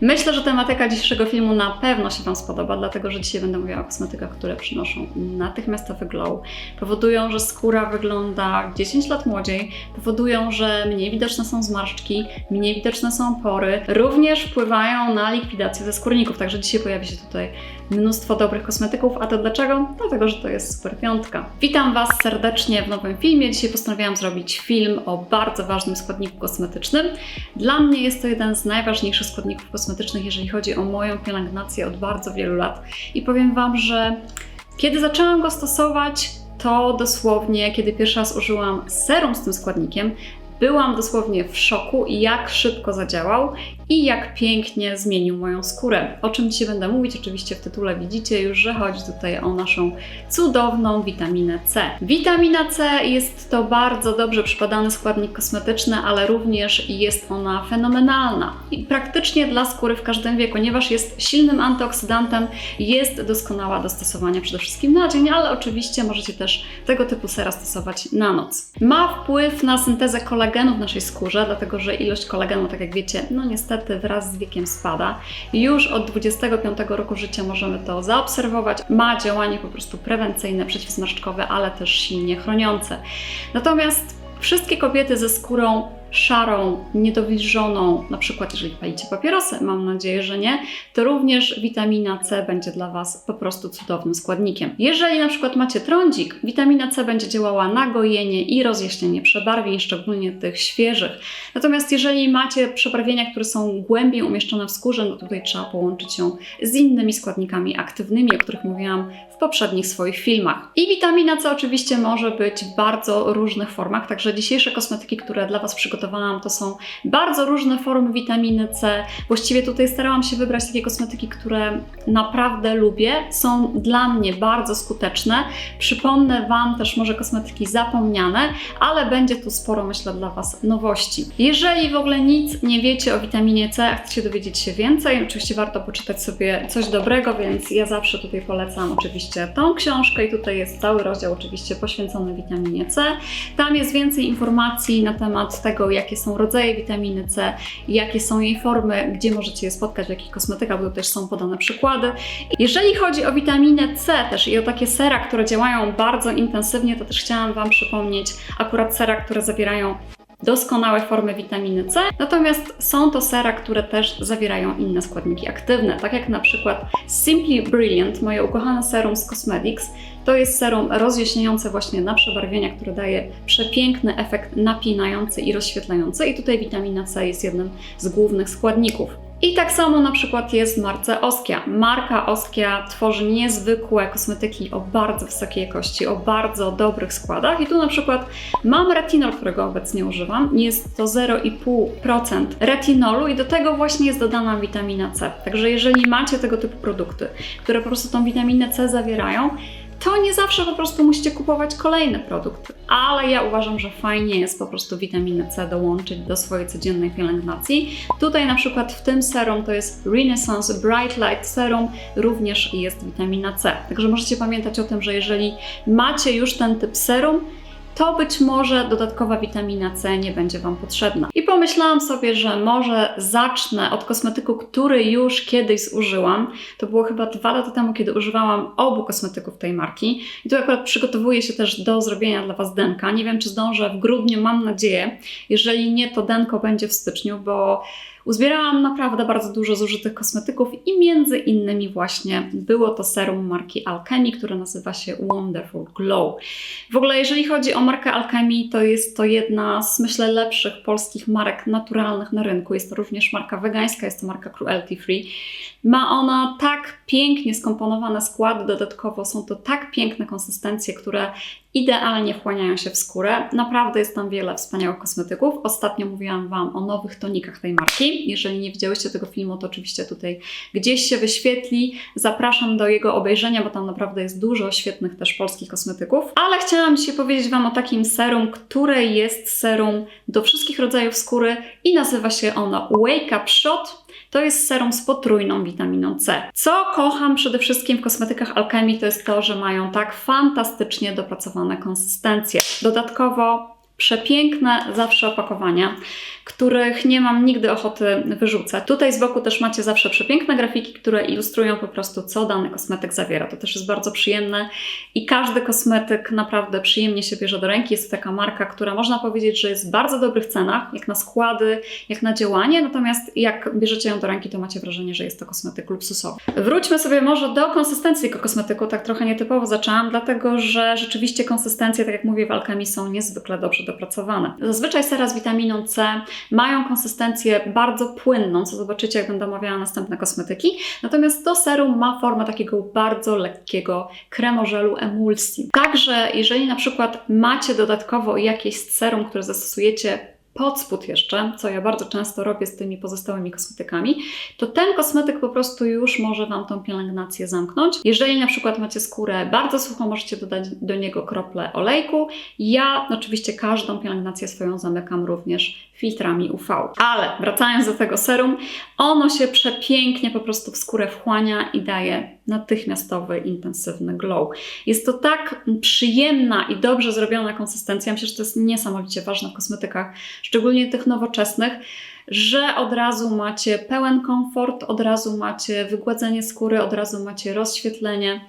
Myślę, że tematyka dzisiejszego filmu na pewno się Wam spodoba, dlatego że dzisiaj będę mówiła o kosmetykach, które przynoszą natychmiastowy glow, powodują, że skóra wygląda 10 lat młodziej, powodują, że mniej widoczne są zmarszczki, mniej widoczne są pory, również wpływają na likwidację ze skórników, także dzisiaj pojawi się tutaj mnóstwo dobrych kosmetyków, a to dlaczego? Dlatego, że to jest super piątka. Witam Was serdecznie w nowym filmie. Dzisiaj postanowiłam zrobić film o bardzo ważnym składniku kosmetycznym. Dla mnie jest to jeden z najważniejszych składników kosmetycznych, jeżeli chodzi o moją pielęgnację od bardzo wielu lat. I powiem Wam, że kiedy zaczęłam go stosować, to dosłownie, kiedy pierwszy raz użyłam serum z tym składnikiem, byłam dosłownie w szoku, jak szybko zadziałał i jak pięknie zmienił moją skórę. O czym dzisiaj będę mówić, oczywiście w tytule widzicie już, że chodzi tutaj o naszą cudowną witaminę C. Witamina C jest to bardzo dobrze przypadany składnik kosmetyczny, ale również jest ona fenomenalna i praktycznie dla skóry w każdym wieku, ponieważ jest silnym antyoksydantem, jest doskonała do stosowania przede wszystkim na dzień, ale oczywiście możecie też tego typu sera stosować na noc. Ma wpływ na syntezę kolagenu w naszej skórze, dlatego że ilość kolagenu, tak jak wiecie, no niestety wraz z wiekiem spada. Już od 25 roku życia możemy to zaobserwować. Ma działanie po prostu prewencyjne, przeciwzmarszczkowe, ale też silnie chroniące. Natomiast wszystkie kobiety ze skórą szarą, niedowilżoną, na przykład jeżeli palicie papierosy, mam nadzieję, że nie, to również witamina C będzie dla Was po prostu cudownym składnikiem. Jeżeli na przykład macie trądzik, witamina C będzie działała na gojenie i rozjaśnienie przebarwień, szczególnie tych świeżych. Natomiast jeżeli macie przebarwienia, które są głębiej umieszczone w skórze, no tutaj trzeba połączyć ją z innymi składnikami aktywnymi, o których mówiłam poprzednich swoich filmach. I witamina C oczywiście może być w bardzo różnych formach, także dzisiejsze kosmetyki, które dla Was przygotowałam, to są bardzo różne formy witaminy C. Właściwie tutaj starałam się wybrać takie kosmetyki, które naprawdę lubię, są dla mnie bardzo skuteczne. Przypomnę Wam też może kosmetyki zapomniane, ale będzie tu sporo, myślę, dla Was nowości. Jeżeli w ogóle nic nie wiecie o witaminie C, a chcecie dowiedzieć się więcej, oczywiście warto poczytać sobie coś dobrego, więc ja zawsze tutaj polecam oczywiście tą książkę i tutaj jest cały rozdział oczywiście poświęcony witaminie C. Tam jest więcej informacji na temat tego, jakie są rodzaje witaminy C, jakie są jej formy, gdzie możecie je spotkać, w jakich kosmetykach, bo też są podane przykłady. Jeżeli chodzi o witaminę C też i o takie sera, które działają bardzo intensywnie, to też chciałam Wam przypomnieć akurat sera, które zawierają doskonałe formy witaminy C. Natomiast są to sera, które też zawierają inne składniki aktywne, tak jak na przykład Simply Brilliant, moje ukochane serum z Cosmetics. To jest serum rozjaśniające właśnie na przebarwienia, które daje przepiękny efekt napinający i rozświetlający i tutaj witamina C jest jednym z głównych składników. I tak samo na przykład jest w marce Oskia. Marka Oskia tworzy niezwykłe kosmetyki o bardzo wysokiej jakości, o bardzo dobrych składach. I tu na przykład mam retinol, którego obecnie używam. Jest to 0,5% retinolu i do tego właśnie jest dodana witamina C. Także jeżeli macie tego typu produkty, które po prostu tą witaminę C zawierają, to nie zawsze po prostu musicie kupować kolejne produkty, ale ja uważam, że fajnie jest po prostu witaminę C dołączyć do swojej codziennej pielęgnacji. Tutaj na przykład w tym serum to jest Renaissance Bright Light Serum, również jest witamina C. Także możecie pamiętać o tym, że jeżeli macie już ten typ serum, to być może dodatkowa witamina C nie będzie Wam potrzebna. I pomyślałam sobie, że może zacznę od kosmetyku, który już kiedyś zużyłam. To było chyba dwa lata temu, kiedy używałam obu kosmetyków tej marki. I tu akurat przygotowuję się też do zrobienia dla Was denka. Nie wiem, czy zdążę w grudniu, mam nadzieję. Jeżeli nie, to denko będzie w styczniu, bo Uzbierałam naprawdę bardzo dużo zużytych kosmetyków i między innymi właśnie było to serum marki Alchemy, które nazywa się Wonderful Glow. W ogóle jeżeli chodzi o markę Alchemy, to jest to jedna z myślę lepszych polskich marek naturalnych na rynku. Jest to również marka wegańska, jest to marka cruelty free. Ma ona tak pięknie skomponowane składy dodatkowo, są to tak piękne konsystencje, które idealnie wchłaniają się w skórę. Naprawdę jest tam wiele wspaniałych kosmetyków. Ostatnio mówiłam Wam o nowych tonikach tej marki. Jeżeli nie widziałyście tego filmu, to oczywiście tutaj gdzieś się wyświetli. Zapraszam do jego obejrzenia, bo tam naprawdę jest dużo świetnych też polskich kosmetyków. Ale chciałam dzisiaj powiedzieć Wam o takim serum, które jest serum do wszystkich rodzajów skóry i nazywa się ono Wake Up Shot to jest serum z potrójną witaminą C. Co kocham przede wszystkim w kosmetykach Alchemii, to jest to, że mają tak fantastycznie dopracowane konsystencje. Dodatkowo przepiękne zawsze opakowania, których nie mam nigdy ochoty wyrzucać. Tutaj z boku też macie zawsze przepiękne grafiki, które ilustrują po prostu, co dany kosmetyk zawiera. To też jest bardzo przyjemne i każdy kosmetyk naprawdę przyjemnie się bierze do ręki. Jest to taka marka, która można powiedzieć, że jest w bardzo dobrych cenach, jak na składy, jak na działanie, natomiast jak bierzecie ją do ręki, to macie wrażenie, że jest to kosmetyk luksusowy. Wróćmy sobie może do konsystencji kosmetyku, tak trochę nietypowo zaczęłam, dlatego że rzeczywiście konsystencje, tak jak mówię, w alchemii są niezwykle dobrze dopracowane. Zazwyczaj sera z witaminą C mają konsystencję bardzo płynną, co zobaczycie, jak będę omawiała następne kosmetyki. Natomiast to serum ma formę takiego bardzo lekkiego kremożelu emulsji. Także jeżeli na przykład macie dodatkowo jakieś serum, które zastosujecie pod spód jeszcze, co ja bardzo często robię z tymi pozostałymi kosmetykami, to ten kosmetyk po prostu już może Wam tą pielęgnację zamknąć. Jeżeli na przykład macie skórę bardzo suchą, możecie dodać do niego krople olejku. Ja oczywiście każdą pielęgnację swoją zamykam również filtrami UV. Ale wracając do tego serum, ono się przepięknie po prostu w skórę wchłania i daje natychmiastowy, intensywny glow. Jest to tak przyjemna i dobrze zrobiona konsystencja. Myślę, że to jest niesamowicie ważne w kosmetykach, szczególnie tych nowoczesnych, że od razu macie pełen komfort, od razu macie wygładzenie skóry, od razu macie rozświetlenie.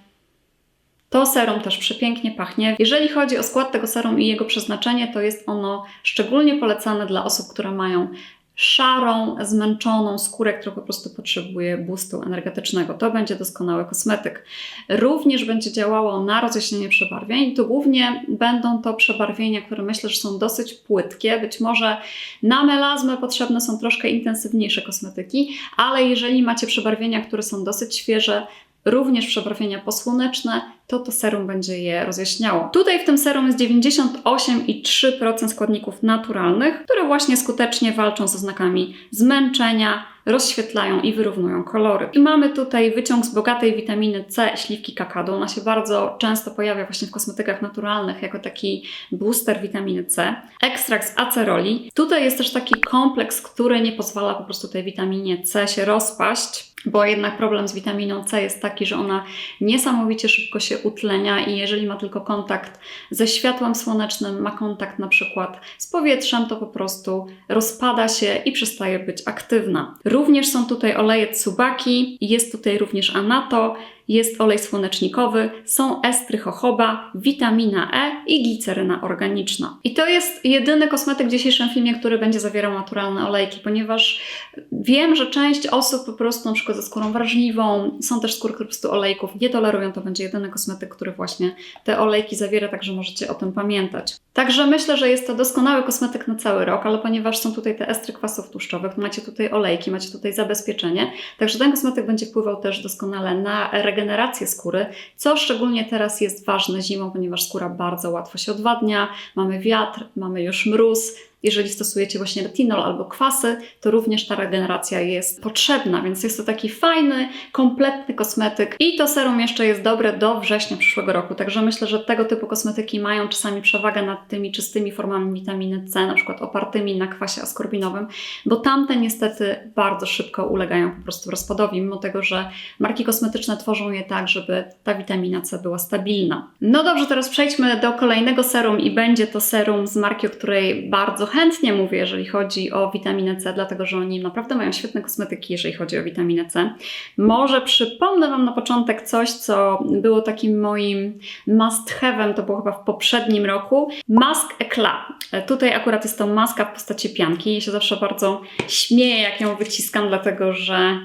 To serum też przepięknie pachnie. Jeżeli chodzi o skład tego serum i jego przeznaczenie, to jest ono szczególnie polecane dla osób, które mają szarą, zmęczoną skórę, która po prostu potrzebuje boostu energetycznego. To będzie doskonały kosmetyk. Również będzie działało na rozjaśnienie przebarwień. Tu głównie będą to przebarwienia, które myślę, że są dosyć płytkie. Być może na melazmę potrzebne są troszkę intensywniejsze kosmetyki, ale jeżeli macie przebarwienia, które są dosyć świeże, również przebarwienia posłoneczne, to to serum będzie je rozjaśniało. Tutaj w tym serum jest 98,3% składników naturalnych, które właśnie skutecznie walczą z oznakami zmęczenia, rozświetlają i wyrównują kolory. I mamy tutaj wyciąg z bogatej witaminy C śliwki kakadu. Ona się bardzo często pojawia właśnie w kosmetykach naturalnych jako taki booster witaminy C. Ekstrakt z aceroli. Tutaj jest też taki kompleks, który nie pozwala po prostu tej witaminie C się rozpaść bo jednak problem z witaminą C jest taki, że ona niesamowicie szybko się utlenia i jeżeli ma tylko kontakt ze światłem słonecznym, ma kontakt na przykład z powietrzem, to po prostu rozpada się i przestaje być aktywna. Również są tutaj oleje tsubaki, jest tutaj również anato, jest olej słonecznikowy, są estry jojoba, witamina E i gliceryna organiczna. I to jest jedyny kosmetyk w dzisiejszym filmie, który będzie zawierał naturalne olejki, ponieważ wiem, że część osób po prostu na przykład ze skórą wrażliwą, są też skóry, które po prostu olejków nie tolerują, to będzie jedyny kosmetyk, który właśnie te olejki zawiera, także możecie o tym pamiętać. Także myślę, że jest to doskonały kosmetyk na cały rok, ale ponieważ są tutaj te estry kwasów tłuszczowych, macie tutaj olejki, macie tutaj zabezpieczenie, także ten kosmetyk będzie wpływał też doskonale na regenerację skóry, co szczególnie teraz jest ważne zimą, ponieważ skóra bardzo łatwo się odwadnia, mamy wiatr, mamy już mróz, jeżeli stosujecie właśnie retinol albo kwasy, to również ta regeneracja jest potrzebna, więc jest to taki fajny, kompletny kosmetyk. I to serum jeszcze jest dobre do września przyszłego roku, także myślę, że tego typu kosmetyki mają czasami przewagę nad tymi czystymi formami witaminy C, na przykład opartymi na kwasie askorbinowym, bo tamte niestety bardzo szybko ulegają po prostu rozpadowi, mimo tego, że marki kosmetyczne tworzą je tak, żeby ta witamina C była stabilna. No dobrze, teraz przejdźmy do kolejnego serum i będzie to serum z marki, o której bardzo chętnie mówię, jeżeli chodzi o witaminę C, dlatego że oni naprawdę mają świetne kosmetyki, jeżeli chodzi o witaminę C. Może przypomnę Wam na początek coś, co było takim moim must have'em, to było chyba w poprzednim roku. Mask Eclat. Tutaj akurat jest to maska w postaci pianki. Ja się zawsze bardzo śmieję, jak ją wyciskam, dlatego że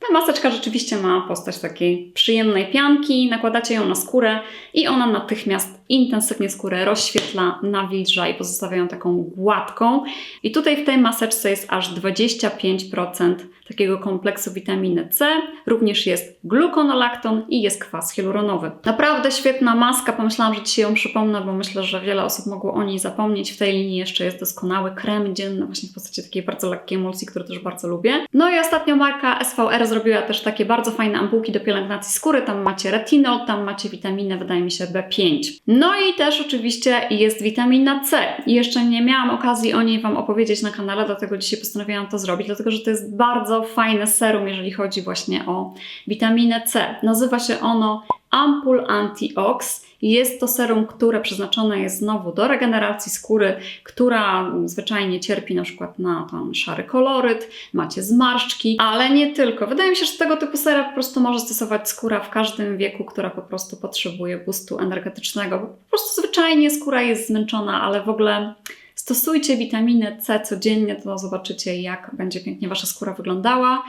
ta maseczka rzeczywiście ma postać takiej przyjemnej pianki, nakładacie ją na skórę i ona natychmiast intensywnie skórę rozświetla, nawilża i pozostawia ją taką gładką. I tutaj w tej maseczce jest aż 25% takiego kompleksu witaminy C. Również jest gluconolakton i jest kwas hialuronowy. Naprawdę świetna maska. Pomyślałam, że Ci ją przypomnę, bo myślę, że wiele osób mogło o niej zapomnieć. W tej linii jeszcze jest doskonały krem dzienny, właśnie w postaci takiej bardzo lekkiej emulsji, który też bardzo lubię. No i ostatnio marka SVR zrobiła też takie bardzo fajne ampułki do pielęgnacji skóry. Tam macie retinol, tam macie witaminę, wydaje mi się, B5. No i też oczywiście jest witamina C. Jeszcze nie miałam okazji o niej Wam opowiedzieć na kanale, dlatego dzisiaj postanowiłam to zrobić, dlatego że to jest bardzo fajne serum, jeżeli chodzi właśnie o witaminę C. Nazywa się ono Ampul Antiox Jest to serum, które przeznaczone jest znowu do regeneracji skóry, która zwyczajnie cierpi na przykład na ten szary koloryt, macie zmarszczki, ale nie tylko. Wydaje mi się, że tego typu sera po prostu może stosować skóra w każdym wieku, która po prostu potrzebuje boostu energetycznego. Po prostu zwyczajnie skóra jest zmęczona, ale w ogóle stosujcie witaminę C codziennie, to zobaczycie, jak będzie pięknie Wasza skóra wyglądała.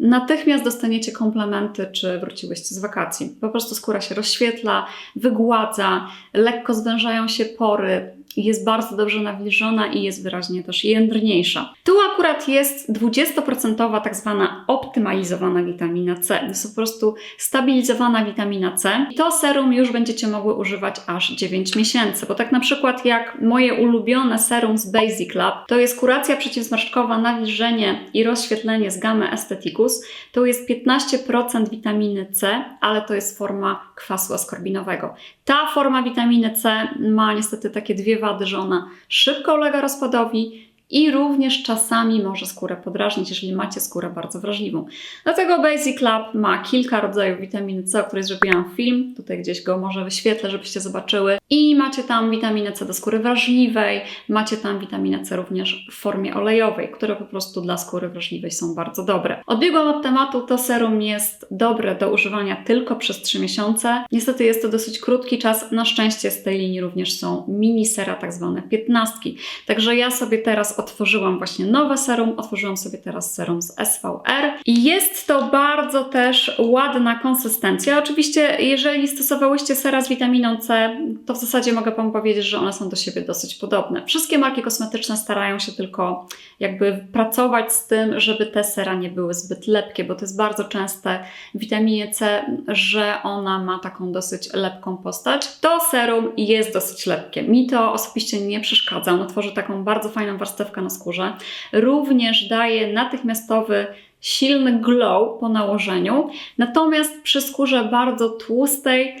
Natychmiast dostaniecie komplementy, czy wróciłyście z wakacji. Po prostu skóra się rozświetla, wygładza, lekko zwężają się pory, jest bardzo dobrze nawilżona i jest wyraźnie też jędrniejsza. Tu akurat jest 20% tak zwana optymalizowana witamina C. To jest po prostu stabilizowana witamina C. I to serum już będziecie mogły używać aż 9 miesięcy, bo tak na przykład jak moje ulubione serum z Basic Lab, to jest kuracja przeciwzmarszczkowa, nawilżenie i rozświetlenie z gamy Aestheticus. To jest 15% witaminy C, ale to jest forma kwasu askorbinowego. Ta forma witaminy C ma niestety takie dwie wady, że ona szybko ulega rozpadowi i również czasami może skórę podrażnić, jeżeli macie skórę bardzo wrażliwą. Dlatego Basic Lab ma kilka rodzajów witaminy C, o której zrobiłam film. Tutaj gdzieś go może wyświetlę, żebyście zobaczyły. I macie tam witaminę C do skóry wrażliwej, macie tam witaminę C również w formie olejowej, które po prostu dla skóry wrażliwej są bardzo dobre. Odbiegłam od tematu, to serum jest dobre do używania tylko przez 3 miesiące. Niestety jest to dosyć krótki czas. Na szczęście z tej linii również są mini sera, tak zwane piętnastki. Także ja sobie teraz otworzyłam właśnie nowe serum, otworzyłam sobie teraz serum z SVR i jest to bardzo też ładna konsystencja. Oczywiście, jeżeli stosowałyście sera z witaminą C, to w zasadzie mogę Wam powiedzieć, że one są do siebie dosyć podobne. Wszystkie marki kosmetyczne starają się tylko jakby pracować z tym, żeby te sera nie były zbyt lepkie, bo to jest bardzo częste w witaminie C, że ona ma taką dosyć lepką postać. To serum jest dosyć lepkie. Mi to osobiście nie przeszkadza. Ono tworzy taką bardzo fajną warstewkę na skórze. Również daje natychmiastowy silny glow po nałożeniu, natomiast przy skórze bardzo tłustej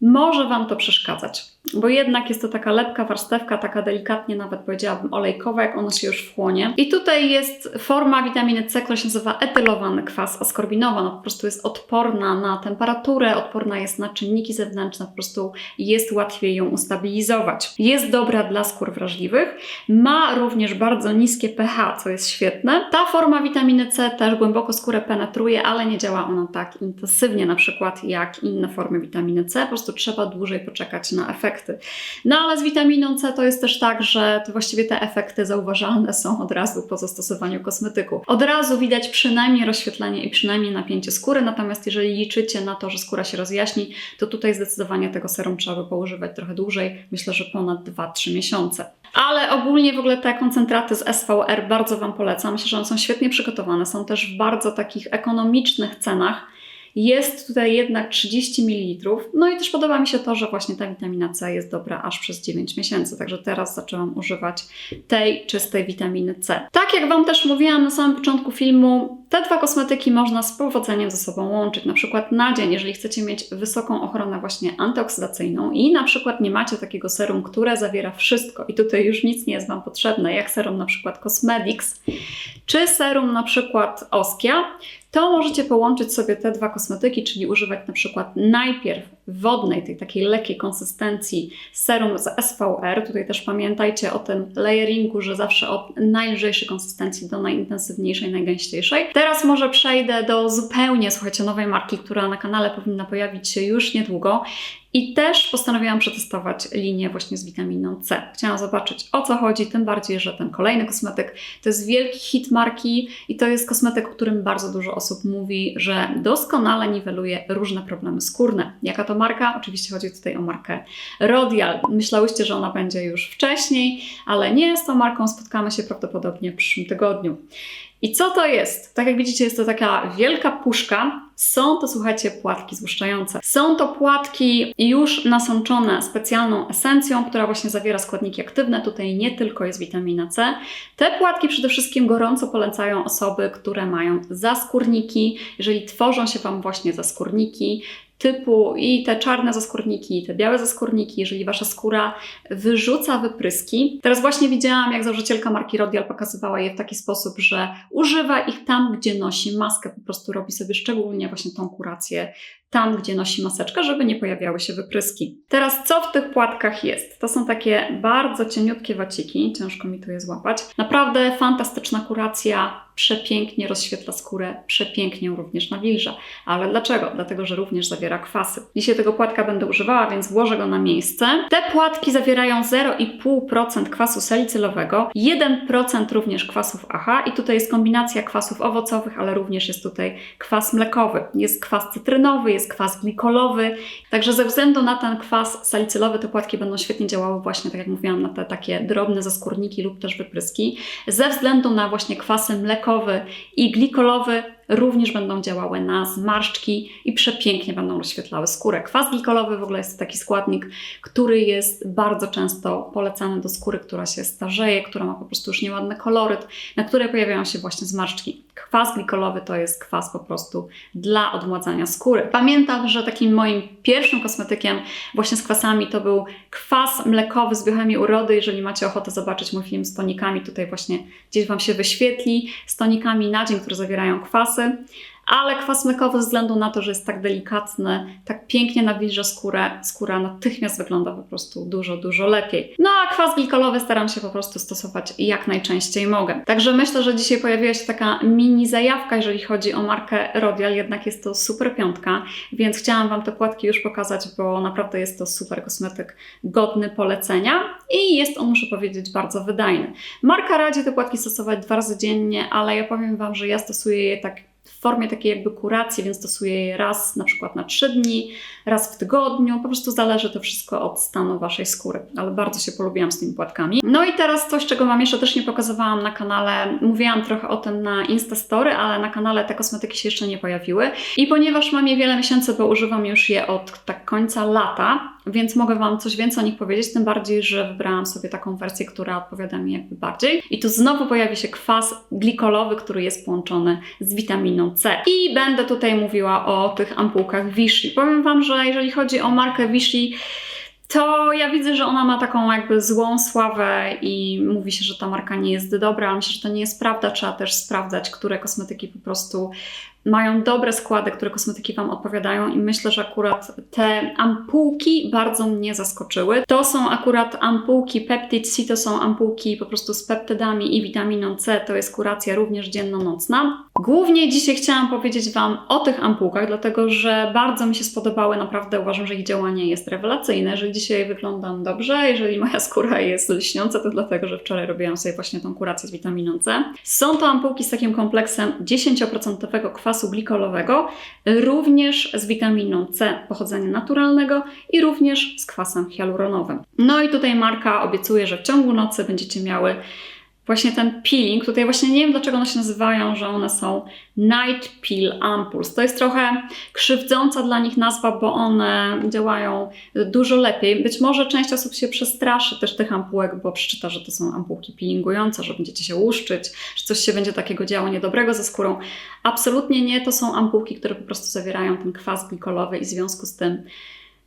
może Wam to przeszkadzać bo jednak jest to taka lepka warstewka, taka delikatnie nawet powiedziałabym olejkowa, jak ona się już wchłonie. I tutaj jest forma witaminy C, która się nazywa etylowany kwas askorbinowy. Ona po prostu jest odporna na temperaturę, odporna jest na czynniki zewnętrzne, po prostu jest łatwiej ją ustabilizować. Jest dobra dla skór wrażliwych, ma również bardzo niskie pH, co jest świetne. Ta forma witaminy C też głęboko skórę penetruje, ale nie działa ona tak intensywnie na przykład jak inne formy witaminy C, po prostu trzeba dłużej poczekać na efekt efekty. No ale z witaminą C to jest też tak, że to właściwie te efekty zauważalne są od razu po zastosowaniu kosmetyku. Od razu widać przynajmniej rozświetlenie i przynajmniej napięcie skóry, natomiast jeżeli liczycie na to, że skóra się rozjaśni, to tutaj zdecydowanie tego serum trzeba by poużywać trochę dłużej, myślę, że ponad 2-3 miesiące. Ale ogólnie w ogóle te koncentraty z SVR bardzo Wam polecam. Myślę, że one są świetnie przygotowane, są też w bardzo takich ekonomicznych cenach. Jest tutaj jednak 30 ml. No i też podoba mi się to, że właśnie ta witamina C jest dobra aż przez 9 miesięcy. Także teraz zaczęłam używać tej czystej witaminy C. Tak jak Wam też mówiłam na samym początku filmu, te dwa kosmetyki można z powodzeniem ze sobą łączyć. Na przykład na dzień, jeżeli chcecie mieć wysoką ochronę właśnie antyoksydacyjną i na przykład nie macie takiego serum, które zawiera wszystko i tutaj już nic nie jest Wam potrzebne, jak serum na przykład Cosmetics, czy serum na przykład Oskia, to możecie połączyć sobie te dwa kosmetyki, czyli używać na przykład najpierw wodnej, tej takiej lekkiej konsystencji serum z SVR. Tutaj też pamiętajcie o tym layeringu, że zawsze od najlżejszej konsystencji do najintensywniejszej, najgęściejszej. Teraz może przejdę do zupełnie, słuchajcie, nowej marki, która na kanale powinna pojawić się już niedługo. I też postanowiłam przetestować linię właśnie z witaminą C. Chciałam zobaczyć o co chodzi, tym bardziej, że ten kolejny kosmetyk to jest wielki hit marki i to jest kosmetyk, o którym bardzo dużo osób mówi, że doskonale niweluje różne problemy skórne. Jaka to marka? Oczywiście chodzi tutaj o markę Rodial. Myślałyście, że ona będzie już wcześniej, ale nie z tą marką spotkamy się prawdopodobnie w przyszłym tygodniu. I co to jest? Tak jak widzicie, jest to taka wielka puszka. Są to, słuchajcie, płatki złuszczające. Są to płatki już nasączone specjalną esencją, która właśnie zawiera składniki aktywne. Tutaj nie tylko jest witamina C. Te płatki przede wszystkim gorąco polecają osoby, które mają zaskórniki. Jeżeli tworzą się Wam właśnie zaskórniki, typu i te czarne zaskórniki, i te białe zaskórniki, jeżeli wasza skóra wyrzuca wypryski. Teraz właśnie widziałam, jak założycielka marki Rodial pokazywała je w taki sposób, że używa ich tam, gdzie nosi maskę, po prostu robi sobie szczególnie właśnie tą kurację tam, gdzie nosi maseczkę, żeby nie pojawiały się wypryski. Teraz co w tych płatkach jest? To są takie bardzo cieniutkie waciki, ciężko mi tu je złapać. Naprawdę fantastyczna kuracja, przepięknie rozświetla skórę, przepięknie również nawilża. Ale dlaczego? Dlatego, że również zawiera kwasy. Dzisiaj tego płatka będę używała, więc włożę go na miejsce. Te płatki zawierają 0,5% kwasu salicylowego, 1% również kwasów AHA i tutaj jest kombinacja kwasów owocowych, ale również jest tutaj kwas mlekowy. Jest kwas cytrynowy, jest kwas glikolowy. Także ze względu na ten kwas salicylowy te płatki będą świetnie działały właśnie, tak jak mówiłam, na te takie drobne zaskórniki lub też wypryski. Ze względu na właśnie kwasy mlekowy i glikolowy również będą działały na zmarszczki i przepięknie będą rozświetlały skórę. Kwas glikolowy w ogóle jest to taki składnik, który jest bardzo często polecany do skóry, która się starzeje, która ma po prostu już nieładny koloryt, na której pojawiają się właśnie zmarszczki. Kwas glikolowy to jest kwas po prostu dla odmładzania skóry. Pamiętam, że takim moim pierwszym kosmetykiem właśnie z kwasami to był kwas mlekowy z biochemii urody. Jeżeli macie ochotę zobaczyć mój film z tonikami, tutaj właśnie gdzieś Wam się wyświetli, z tonikami na dzień, które zawierają kwasy ale kwas mlekowy ze względu na to, że jest tak delikatny, tak pięknie nawilża skórę, skóra natychmiast wygląda po prostu dużo, dużo lepiej. No a kwas glikolowy staram się po prostu stosować jak najczęściej mogę. Także myślę, że dzisiaj pojawiła się taka mini zajawka, jeżeli chodzi o markę Rodial, jednak jest to super piątka, więc chciałam Wam te płatki już pokazać, bo naprawdę jest to super kosmetyk godny polecenia i jest on, muszę powiedzieć, bardzo wydajny. Marka radzi te płatki stosować dwa razy dziennie, ale ja powiem Wam, że ja stosuję je tak w formie takiej jakby kuracji, więc stosuję je raz na przykład na 3 dni, raz w tygodniu. Po prostu zależy to wszystko od stanu Waszej skóry, ale bardzo się polubiłam z tymi płatkami. No i teraz coś, czego Wam jeszcze też nie pokazywałam na kanale. Mówiłam trochę o tym na Instastory, ale na kanale te kosmetyki się jeszcze nie pojawiły. I ponieważ mam je wiele miesięcy, bo używam już je od tak końca lata, więc mogę Wam coś więcej o nich powiedzieć, tym bardziej, że wybrałam sobie taką wersję, która odpowiada mi jakby bardziej. I tu znowu pojawi się kwas glikolowy, który jest połączony z witaminą C. I będę tutaj mówiła o tych ampułkach Vichy. Powiem Wam, że jeżeli chodzi o markę Vichy, to ja widzę, że ona ma taką jakby złą sławę i mówi się, że ta marka nie jest dobra. Myślę, że to nie jest prawda. Trzeba też sprawdzać, które kosmetyki po prostu mają dobre składy, które kosmetyki Wam odpowiadają i myślę, że akurat te ampułki bardzo mnie zaskoczyły. To są akurat ampułki Peptid C, to są ampułki po prostu z peptydami i witaminą C, to jest kuracja również dzienno-nocna. Głównie dzisiaj chciałam powiedzieć Wam o tych ampułkach, dlatego że bardzo mi się spodobały, naprawdę uważam, że ich działanie jest rewelacyjne. Jeżeli dzisiaj wyglądam dobrze, jeżeli moja skóra jest lśniąca, to dlatego, że wczoraj robiłam sobie właśnie tą kurację z witaminą C. Są to ampułki z takim kompleksem 10% kwasu kwasu glikolowego, również z witaminą C pochodzenia naturalnego i również z kwasem hialuronowym. No i tutaj marka obiecuje, że w ciągu nocy będziecie miały właśnie ten peeling. Tutaj właśnie nie wiem, dlaczego one się nazywają, że one są Night Peel Ampules. To jest trochę krzywdząca dla nich nazwa, bo one działają dużo lepiej. Być może część osób się przestraszy też tych ampułek, bo przeczyta, że to są ampułki peelingujące, że będziecie się łuszczyć, że coś się będzie takiego działo niedobrego ze skórą. Absolutnie nie. To są ampułki, które po prostu zawierają ten kwas glikolowy i w związku z tym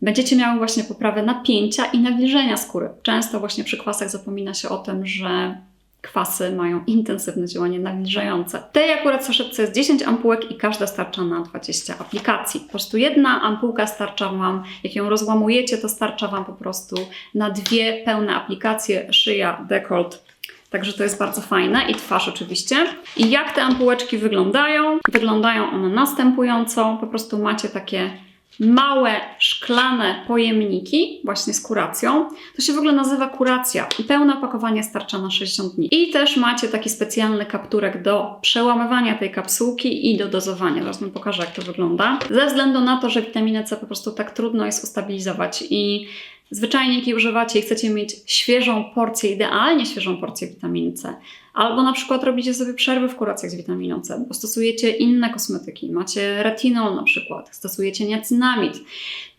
będziecie miały właśnie poprawę napięcia i nawilżenia skóry. Często właśnie przy kwasach zapomina się o tym, że kwasy mają intensywne działanie nawilżające. Tej akurat saszetce jest 10 ampułek i każda starcza na 20 aplikacji. Po prostu jedna ampułka starcza Wam, jak ją rozłamujecie, to starcza Wam po prostu na dwie pełne aplikacje, szyja, dekolt, Także to jest bardzo fajne i twarz oczywiście. I jak te ampułeczki wyglądają? Wyglądają one następująco. Po prostu macie takie małe szklane pojemniki, właśnie z kuracją. To się w ogóle nazywa kuracja i pełne opakowanie starcza na 60 dni. I też macie taki specjalny kapturek do przełamywania tej kapsułki i do dozowania. Zaraz Wam pokażę, jak to wygląda. Ze względu na to, że witaminę C po prostu tak trudno jest ustabilizować i zwyczajnie używacie i chcecie mieć świeżą porcję, idealnie świeżą porcję witaminy C, albo na przykład robicie sobie przerwy w kuracjach z witaminą C, bo stosujecie inne kosmetyki, macie retinol na przykład, stosujecie niacinamid,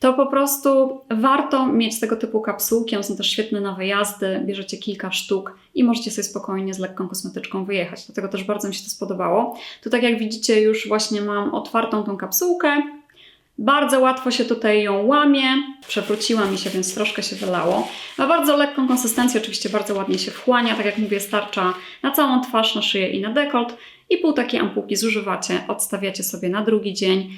to po prostu warto mieć tego typu kapsułki, one są też świetne na wyjazdy, bierzecie kilka sztuk i możecie sobie spokojnie z lekką kosmetyczką wyjechać. Dlatego też bardzo mi się to spodobało. Tu tak jak widzicie już właśnie mam otwartą tą kapsułkę, bardzo łatwo się tutaj ją łamie. Przewróciła mi się, więc troszkę się wylało. Ma bardzo lekką konsystencję, oczywiście bardzo ładnie się wchłania. Tak jak mówię, starcza na całą twarz, na szyję i na dekolt. I pół takiej ampułki zużywacie, odstawiacie sobie na drugi dzień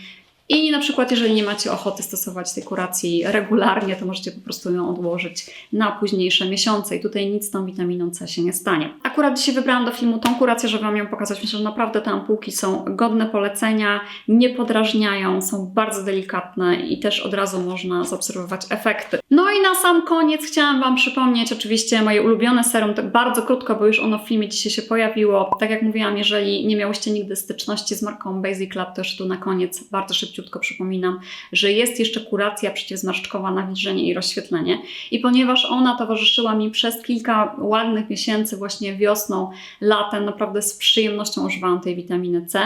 I na przykład, jeżeli nie macie ochoty stosować tej kuracji regularnie, to możecie po prostu ją odłożyć na późniejsze miesiące i tutaj nic z tą witaminą C się nie stanie. Akurat dzisiaj wybrałam do filmu tą kurację, żeby Wam ją pokazać. Myślę, że naprawdę te ampułki są godne polecenia, nie podrażniają, są bardzo delikatne i też od razu można zaobserwować efekty. No i na sam koniec chciałam Wam przypomnieć oczywiście moje ulubione serum, tak bardzo krótko, bo już ono w filmie dzisiaj się pojawiło. Tak jak mówiłam, jeżeli nie miałyście nigdy styczności z marką Basic Lab, to już tu na koniec bardzo szybciutko przypominam, że jest jeszcze kuracja przeciwzmarszczkowa, nawilżenie i rozświetlenie. I ponieważ ona towarzyszyła mi przez kilka ładnych miesięcy, właśnie wiosną, latem, naprawdę z przyjemnością używałam tej witaminy C.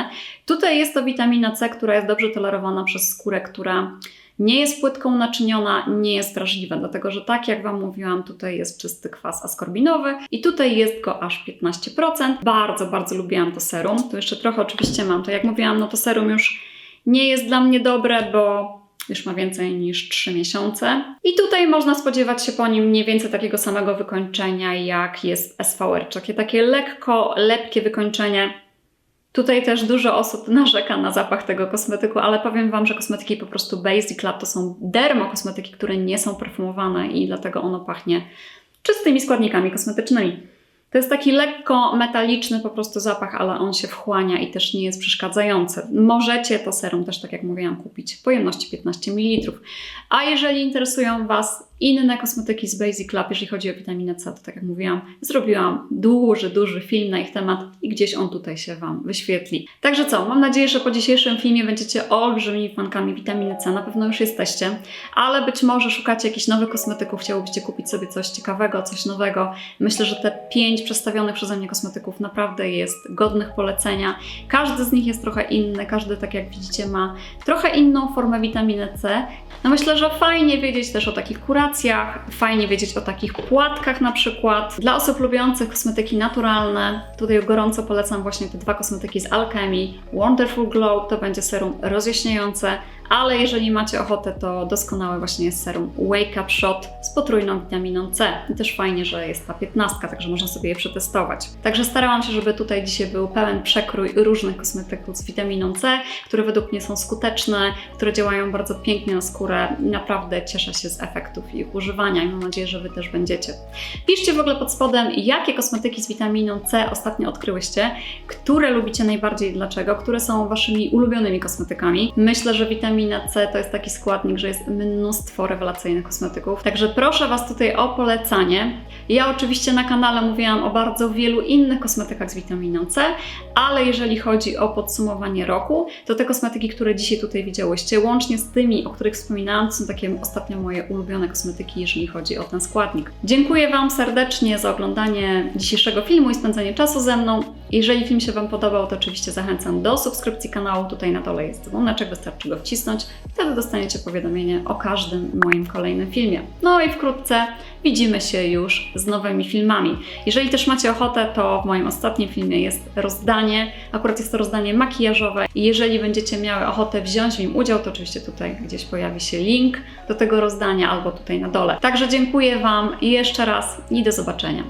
Tutaj jest to witamina C, która jest dobrze tolerowana przez skórę, która nie jest płytką naczyniona, nie jest wrażliwa, dlatego że tak jak Wam mówiłam, tutaj jest czysty kwas askorbinowy i tutaj jest go aż 15%. Bardzo, bardzo lubiłam to serum. Tu jeszcze trochę oczywiście mam. To jak mówiłam, no to serum już nie jest dla mnie dobre, bo już ma więcej niż 3 miesiące. I tutaj można spodziewać się po nim mniej więcej takiego samego wykończenia, jak jest SVR, takie, takie lekko lepkie wykończenie. Tutaj też dużo osób narzeka na zapach tego kosmetyku, ale powiem Wam, że kosmetyki po prostu Basic Lab to są dermokosmetyki, które nie są perfumowane i dlatego ono pachnie czystymi składnikami kosmetycznymi. To jest taki lekko metaliczny po prostu zapach, ale on się wchłania i też nie jest przeszkadzający. Możecie to serum też, tak jak mówiłam, kupić w pojemności 15 ml. A jeżeli interesują Was inne kosmetyki z Basic Lab, jeżeli chodzi o witaminę C, to tak jak mówiłam, zrobiłam duży, duży film na ich temat i gdzieś on tutaj się Wam wyświetli. Także co, mam nadzieję, że po dzisiejszym filmie będziecie olbrzymimi fankami witaminy C, na pewno już jesteście, ale być może szukacie jakichś nowych kosmetyków, chciałobyście kupić sobie coś ciekawego, coś nowego. Myślę, że te pięć przedstawionych przeze mnie kosmetyków naprawdę jest godnych polecenia. Każdy z nich jest trochę inny, każdy, tak jak widzicie, ma trochę inną formę witaminy C. No myślę, że fajnie wiedzieć też o takich kuracjach, fajnie wiedzieć o takich płatkach na przykład. Dla osób lubiących kosmetyki naturalne, tutaj gorąco polecam właśnie te dwa kosmetyki z Alchemy. Wonderful Glow to będzie serum rozjaśniające, ale jeżeli macie ochotę, to doskonałe właśnie jest serum Wake Up Shot z potrójną witaminą C. I też fajnie, że jest ta 15, także można sobie je przetestować. Także starałam się, żeby tutaj dzisiaj był pełen przekrój różnych kosmetyków z witaminą C, które według mnie są skuteczne, które działają bardzo pięknie na skórę naprawdę cieszę się z efektów ich używania i mam nadzieję, że Wy też będziecie. Piszcie w ogóle pod spodem, jakie kosmetyki z witaminą C ostatnio odkryłyście, które lubicie najbardziej i dlaczego, które są Waszymi ulubionymi kosmetykami. Myślę, że witamina C to jest taki składnik, że jest mnóstwo rewelacyjnych kosmetyków. Także proszę Was tutaj o polecanie. Ja oczywiście na kanale mówiłam o bardzo wielu innych kosmetykach z witaminą C, ale jeżeli chodzi o podsumowanie roku, to te kosmetyki, które dzisiaj tutaj widziałyście, łącznie z tymi, o których wspominałam, są takie ostatnio moje ulubione kosmetyki, jeżeli chodzi o ten składnik. Dziękuję Wam serdecznie za oglądanie dzisiejszego filmu i spędzenie czasu ze mną. Jeżeli film się Wam podobał, to oczywiście zachęcam do subskrypcji kanału. Tutaj na dole jest dzwoneczek, wystarczy go wcisnąć. Wtedy dostaniecie powiadomienie o każdym moim kolejnym filmie. No i wkrótce widzimy się już z nowymi filmami. Jeżeli też macie ochotę, to w moim ostatnim filmie jest rozdanie. Akurat jest to rozdanie makijażowe. I jeżeli będziecie miały ochotę wziąć w nim udział, to oczywiście tutaj gdzieś pojawi się link do tego rozdania albo tutaj na dole. Także dziękuję Wam jeszcze raz i do zobaczenia.